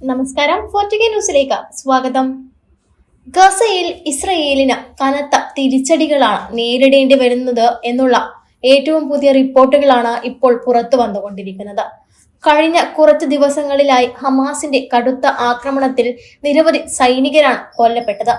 നമസ്കാരം. ഫോർട്ടിക ന്യൂസിലേക്ക് സ്വാഗതം. ഗസയിൽ ഇസ്രയേലിന് കനത്ത തിരിച്ചടികളാണ് നേരിടേണ്ടി വരുന്നത് എന്നുള്ള ഏറ്റവും പുതിയ റിപ്പോർട്ടുകളാണ് ഇപ്പോൾ പുറത്തു വന്നുകൊണ്ടിരിക്കുന്നത്. കഴിഞ്ഞ കുറച്ച് ദിവസങ്ങളിലായി ഹമാസിന്റെ കടുത്ത ആക്രമണത്തിൽ നിരവധി സൈനികരാണ് കൊല്ലപ്പെട്ടത്.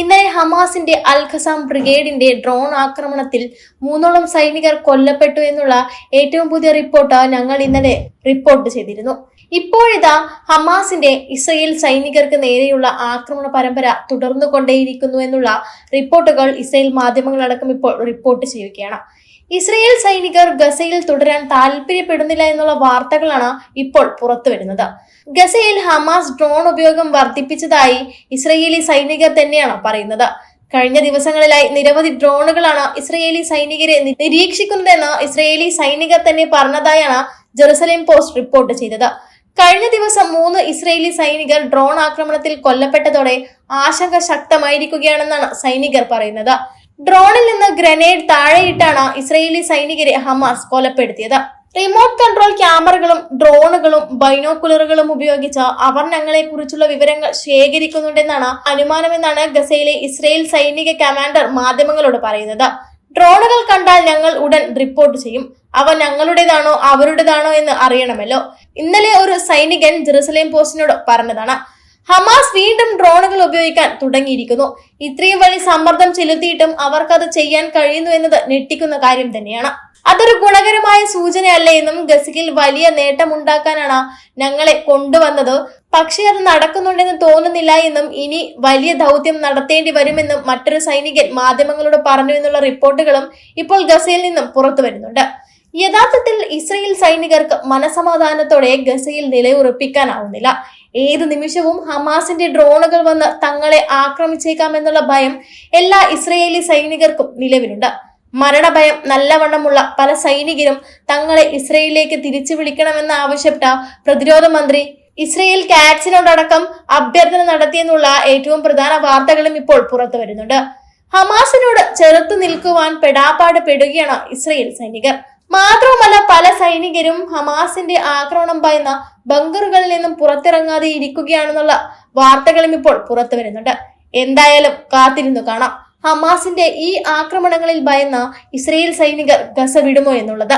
ഇന്നലെ ഹമാസിന്റെ അൽ ഖസാം ബ്രിഗേഡിന്റെ ഡ്രോൺ ആക്രമണത്തിൽ മൂന്നോളം സൈനികർ കൊല്ലപ്പെട്ടു എന്നുള്ള ഏറ്റവും പുതിയ റിപ്പോർട്ട് ഞങ്ങൾ ഇന്നലെ റിപ്പോർട്ട് ചെയ്തിരുന്നു. ഇപ്പോഴിതാ ഹമാസിന്റെ ഇസ്രയേൽ സൈനികർക്ക് നേരെയുള്ള ആക്രമണ പരമ്പര തുടർന്നു കൊണ്ടേയിരിക്കുന്നു എന്നുള്ള റിപ്പോർട്ടുകൾ ഇസ്രയേൽ മാധ്യമങ്ങളടക്കം ഇപ്പോൾ റിപ്പോർട്ട് ചെയ്യുകയാണ്. ഇസ്രയേൽ സൈനികർ ഗസയിൽ തുടരാൻ താല്പര്യപ്പെടുന്നില്ല എന്നുള്ള വാർത്തകളാണ് ഇപ്പോൾ പുറത്തു വരുന്നത്. ഗസയിൽ ഹമാസ് ഡ്രോൺ ഉപയോഗം വർദ്ധിപ്പിച്ചതായി ഇസ്രയേലി സൈനികർ തന്നെയാണ് പറയുന്നത്. കഴിഞ്ഞ ദിവസങ്ങളിലായി നിരവധി ഡ്രോണുകളാണ് ഇസ്രയേലി സൈനികരെ നിരീക്ഷിക്കുന്നതെന്ന് ഇസ്രയേലി സൈനികർ തന്നെ പറഞ്ഞതായാണ് ജെറുസലേം പോസ്റ്റ് റിപ്പോർട്ട് ചെയ്തത്. കഴിഞ്ഞ ദിവസം മൂന്ന് ഇസ്രയേലി സൈനികർ ഡ്രോൺ ആക്രമണത്തിൽ കൊല്ലപ്പെട്ടതോടെ ആശങ്ക ശക്തമായിരിക്കുകയാണെന്നാണ് സൈനികർ പറയുന്നത്. ഡ്രോണിൽ നിന്ന് ഗ്രനേഡ് താഴെയിട്ടാണ് ഇസ്രയേലി സൈനികരെ ഹമാസ് കൊലപ്പെടുത്തിയത്. റിമോട്ട് കൺട്രോൾ ക്യാമറകളും ഡ്രോണുകളും ബൈനോക്കുലറുകളും ഉപയോഗിച്ച് അവർ ഞങ്ങളെ കുറിച്ചുള്ള വിവരങ്ങൾ ശേഖരിക്കുന്നുണ്ടെന്നാണ് അനുമാനമെന്നാണ് ഗസയിലെ ഇസ്രയേൽ സൈനിക കമാൻഡർ മാധ്യമങ്ങളോട് പറയുന്നത്. ഡ്രോണുകൾ കണ്ടാൽ ഞങ്ങൾ ഉടൻ റിപ്പോർട്ട് ചെയ്യും. അവ ഞങ്ങളുടേതാണോ അവരുടേതാണോ എന്ന് അറിയണമല്ലോ. ഇന്നലെ ഒരു സൈനികൻ ജെറുസലേം പോസ്റ്റിനോട് പറഞ്ഞതാണ് ഹമാസ് വീണ്ടും ഡ്രോണുകൾ ഉപയോഗിക്കാൻ തുടങ്ങിയിരിക്കുന്നു. ഇത്രയും വലിയ സമ്മർദ്ദം ചെലുത്തിയിട്ടും അവർക്കത് ചെയ്യാൻ കഴിയുന്നു എന്നത് ഞെട്ടിക്കുന്ന കാര്യം തന്നെയാണ്. അതൊരു ഗുണകരമായ സൂചനയല്ലേ എന്നും ഗസയിൽ വലിയ നേട്ടമുണ്ടാക്കാനാണ് ഞങ്ങളെ കൊണ്ടുവന്നത്. പക്ഷേ അത് നടക്കുന്നുണ്ടെന്ന് തോന്നുന്നില്ല എന്നും ഇനി വലിയ ദൗത്യം നടത്തേണ്ടി വരുമെന്നും മറ്റൊരു സൈനികൻ മാധ്യമങ്ങളോട് പറഞ്ഞു എന്നുള്ള റിപ്പോർട്ടുകളും ഇപ്പോൾ ഗസയിൽ നിന്നും പുറത്തു വരുന്നുണ്ട്. യഥാർത്ഥത്തിൽ ഇസ്രയേൽ സൈനികർക്ക് മനസമാധാനത്തോടെ ഗസയിൽ നിലയുറപ്പിക്കാനാവുന്നില്ല. ഏത് നിമിഷവും ഹമാസിന്റെ ഡ്രോണുകൾ വന്ന് തങ്ങളെ ആക്രമിച്ചേക്കാമെന്നുള്ള ഭയം എല്ലാ ഇസ്രയേലി സൈനികർക്കും നിലവിലുണ്ട്. മരണഭയം നല്ലവണ്ണമുള്ള പല സൈനികരും തങ്ങളെ ഇസ്രയേലിലേക്ക് തിരിച്ചു വിളിക്കണമെന്ന് ആവശ്യപ്പെട്ട പ്രതിരോധ മന്ത്രി ഇസ്രയേൽ കാറ്റ്സിനോടക്കം അഭ്യർത്ഥന നടത്തിയെന്നുള്ള ഏറ്റവും പ്രധാന വാർത്തകളും ഇപ്പോൾ പുറത്തു വരുന്നുണ്ട്. ഹമാസിനോട് ചെറുത്തു നിൽക്കുവാൻ പെടാപ്പാട് പെടുകയാണ് ഇസ്രയേൽ സൈനികർ. മാത്രവുമല്ല പല സൈനികരും ഹമാസിന്റെ ആക്രമണം ഭയന്ന ബങ്കറുകളിൽ നിന്നും പുറത്തിറങ്ങാതെ ഇരിക്കുകയാണെന്നുള്ള വാർത്തകളും ഇപ്പോൾ പുറത്തു വരുന്നുണ്ട്. എന്തായാലും കാത്തിരുന്നു കാണാം. ഹമാസിന്റെ ഈ ആക്രമണങ്ങളിൽ ഭയന്ന ഇസ്രയേൽ സൈനികർ ഗസ വിടുമോ എന്നുള്ളത്.